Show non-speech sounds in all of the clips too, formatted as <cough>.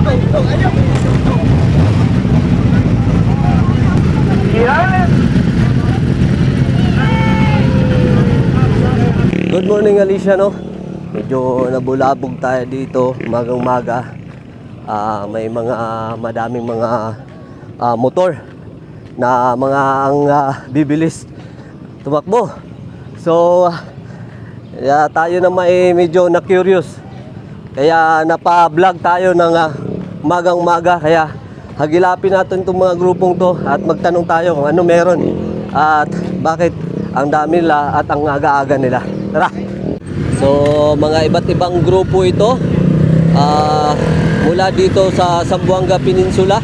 Good morning Alicia no. Medyo nabulabog tayo dito magang maga. Ah, may mga madaming mga ah, motor na mga ang ah, bibilis tumakbo. So yeah, tayo na may medyo na curious. Kaya napa-vlog tayo ng ah, magang maga kaya hagilapin natin itong mga grupong to at magtanong tayo kung ano meron at bakit ang dami nila at ang aga-aga nila. Tara! So, mga iba't ibang grupo ito ah, mula dito sa Zamboanga Peninsula.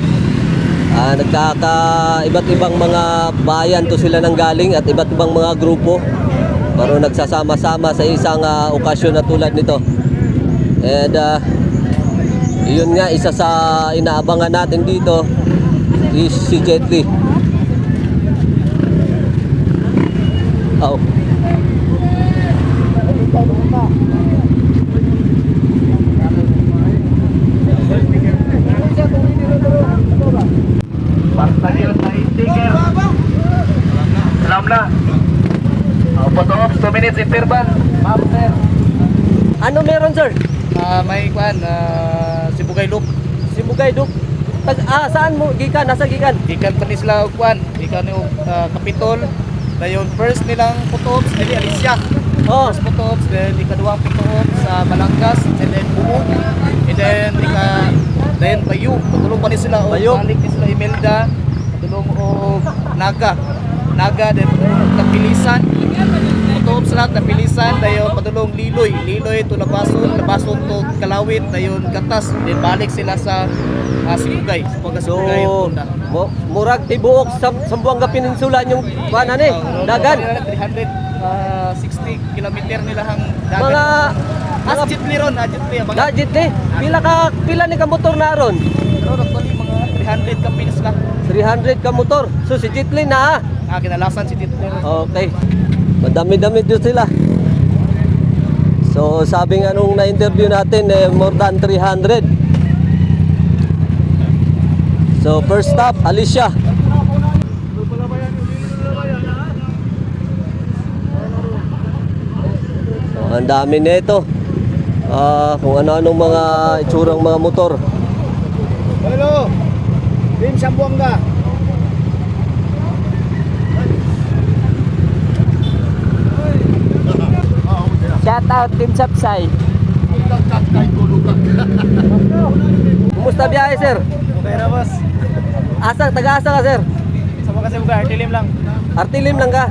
Ah, nagkaka iba't ibang mga bayan to sila nang galing at iba't ibang mga grupo pero nagsasama-sama sa isang ah, okasyon na tulad nito. And ah, yun nga isa sa inaabangan natin dito is si Jet Li. Oh. Basta yun na sticker. Alam na. Uh, photo ops, 2 minutes interval. Ma'am, sir. Ano meron sir? Ah, may kwan, ah, si Bugay Loop. Si Bugay Duk. Tag, ah, saan mo? Gikan? Nasa gikan? Ikan pa ni sila kwan, ikan ni uh, Kapitol. Dayon first nilang putops, dili Alicia. Oh. First putops, then ikaduhang putops sa Balangas, and then Buo. And then ika then Bayu. Patulong pa ni sila o balik ni sila Imelda. Patulong o Naga. Naga then Tapilisan. Putops lahat Tapilisan dayon patulong Liloy. Liloy to Labason, Labason to Kalawit, dayon Gatas. Then balik sila sa uh, Sibugay. Sa Pagka So, mo, murag tibuok sa Sambuanga Peninsula yung kuanan eh, dagan. 360 kilometer nila hang dagat. Mga As mga jeepney ron, ah, jeepney. Mga, eh. Pila ka pila ni ka motor na ron? pero actually mga 300 ka pinis lang. 300 ka motor. So si Jitlin na ah. Ah, kinalasan si ron. Okay. Madami-dami dito sila. So sabi nga nung na-interview natin eh, more than 300. So first stop, Alicia. So, ang dami nito. Ah, kung ano-anong mga itsurang mga motor. Hello. Team Sambuanga. Shout out Team Sapsay. Kumusta biyahe, sir? Okay na boss. Asa, taga-asa ka, sir? Sama kasi mga artilim lang. Artilim lang ka?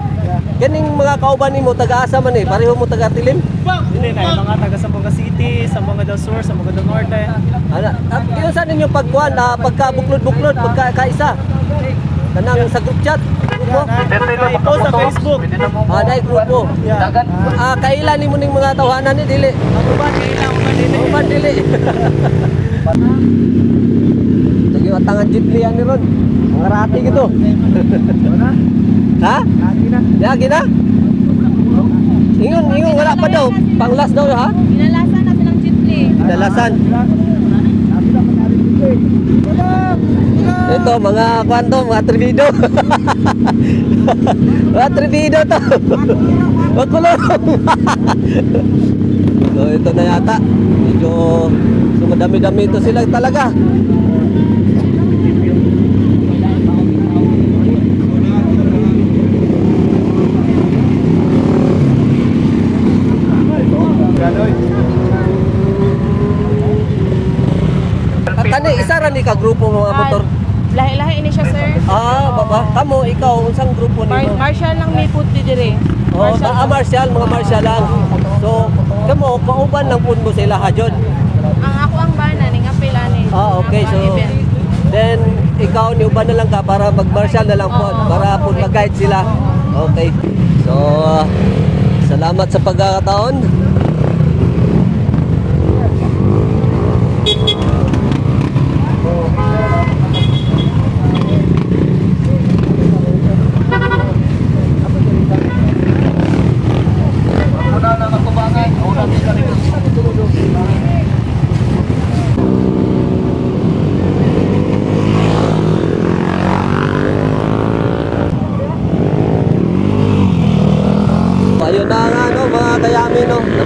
Kaning mga kauban nimo taga-asa man eh. Pareho mo taga-Artilim? Hindi na, yung mga taga Sambuanga City, Sambuanga del Sur, Sambuanga del Norte. Ana, at yun saan ninyo pagkuhan na pagka-buklod-buklod, pagka-kaisa? Kanang sa group chat? Grupo? I-post sa Facebook. Ah, na grupo. Dagan. Ah, kailan nimo ning mga tawhanan ni dili? Uban, kailang, uban din. Uban dili. <laughs> Sige, watangan jitli yan ni Ron. Mga rati gitu. ha? Lagi na? Ingon, ingon, wala pa daw. Panglas daw, ha? Inalasan na silang chitli. Dalasan. Ito, mga kwanto, mga tribido. <laughs> mga tribido to. Makulong. <laughs> so, ito na yata. Medyo sumadami-dami ito sila talaga. At ano, isa ra ni ka grupo mga motor. Lahi-lahi ini siya, sir. Ah, baba. Kamo, ikaw, unsang grupo Mar- nimo? Marshall lang may puti dire. Oh, Marshall. ah, martial, mga martial lang. So, kamo, kauban lang pun mo sila ha, John. Ang ako ang bana ning apila ni. Ah, okay. So, then, ikaw, ni uban na lang ka para mag-martial na lang po. Para po mag-guide sila. Okay. So, salamat sa pagkakataon.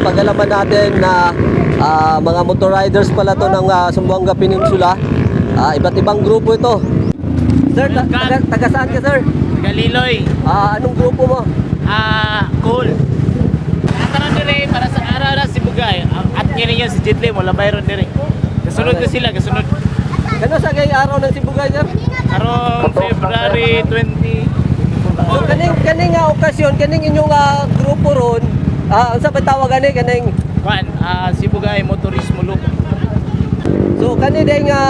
Napagalaman natin na ah, mga motor riders pala to ng uh, Sumbuanga Peninsula. Ah, iba't ibang grupo ito. Sir, ta- taga, taga saan ka sir? Galiloy. Ah, anong grupo mo? Ah, cool. Nataran dire para sa araw na si Bugay. At kini niya si Jitley mo labayron dire. Kasunod ko sila, kasunod. Kano sa gay araw ng Sibugay sir? Karon February 20. So kaning kaning nga okasyon, kaning inyong ah, grupo ron, ah, unsa ba tawag ani kaning Kwan, ah, si Bugay Motorismo Loop. So kani day nga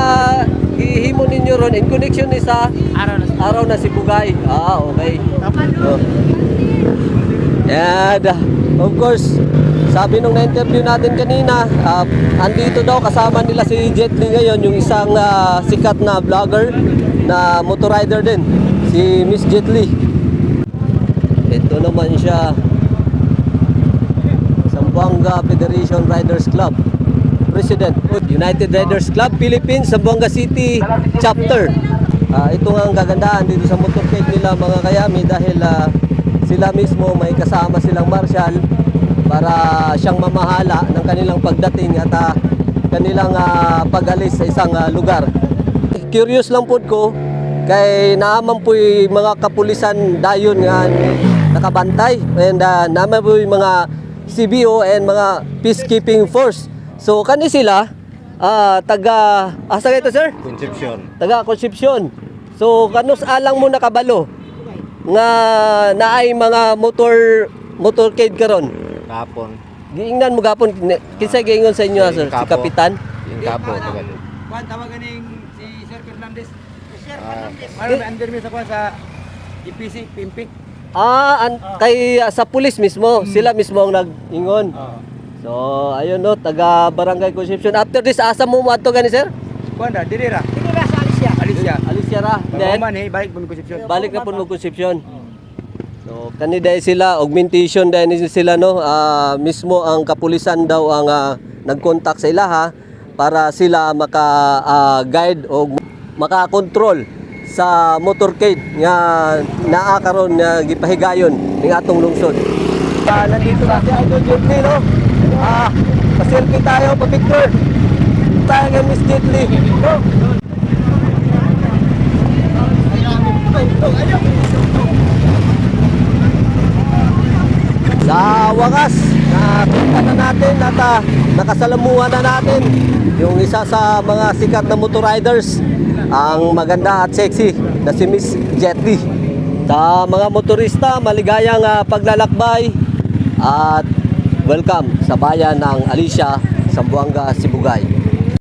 gihimo ninyo ron in connection ni sa Araw na si araw na Sibugay. Ah, okay. Oh. And uh, of course, sabi nung na-interview natin kanina, uh, andito daw kasama nila si Jet Li ngayon, yung isang uh, sikat na vlogger na motor rider din, si Miss Jet Li. Ito naman siya, Zamboanga Federation Riders Club. President, United Riders Club Philippines, Zamboanga City Chapter. Ah, ito nga ang kagandahan dito sa motorcade nila mga kayami dahil ah, sila mismo may kasama silang marshal para siyang mamahala ng kanilang pagdating at ah, kanilang ah, pag-alis sa isang ah, lugar. Curious lang po ko kay naaman po yung mga kapulisan dayon nga nakabantay and uh, naman po yung mga CBO and mga peacekeeping force. So kani sila ah, taga asa ito sir? Concepcion. taga Concepcion. So kanus alang mo nakabalo nga naay mga motor motorcade karon. Kapon. Giingnan mo gapon kinsa giingon sa inyo sir? Si kapitan. Yung kapo. taga doon. Kwan tawagan ning si Sir Fernandez. Ah, Ano ba under mi sa kwan sa GPC Pimpik? Ah, an- kay ah, sa pulis mismo, sila mismo ang nag-ingon. So, ayun no, taga Barangay Concepcion. After this, asa mo mo ato gani sir? Kwan da, diri ra. Diri ra sa Alicia. Alicia. Alicia ra. Then, Pagkuman hey, balik pun Concepcion. balik na po mo Concepcion. So, kani dahil sila, augmentation dahil sila no, ah, mismo ang kapulisan daw ang ah, nag-contact sa ilaha para sila maka-guide o maka-control sa motorcade nga naa karon nga gipahigayon ning atong lungsod. Ah, nandito na si Idol Jetli no. Ah, pa-selfie tayo, pa-picture. Tayo kay Miss Jetli. No? Sa wakas, nakita na natin at nakasalamuhan na natin yung isa sa mga sikat na motor riders, ang maganda at sexy na si Miss Jetty. Sa mga motorista, maligayang ah, paglalakbay at welcome sa bayan ng Alicia, Sambuanga, Sibugay.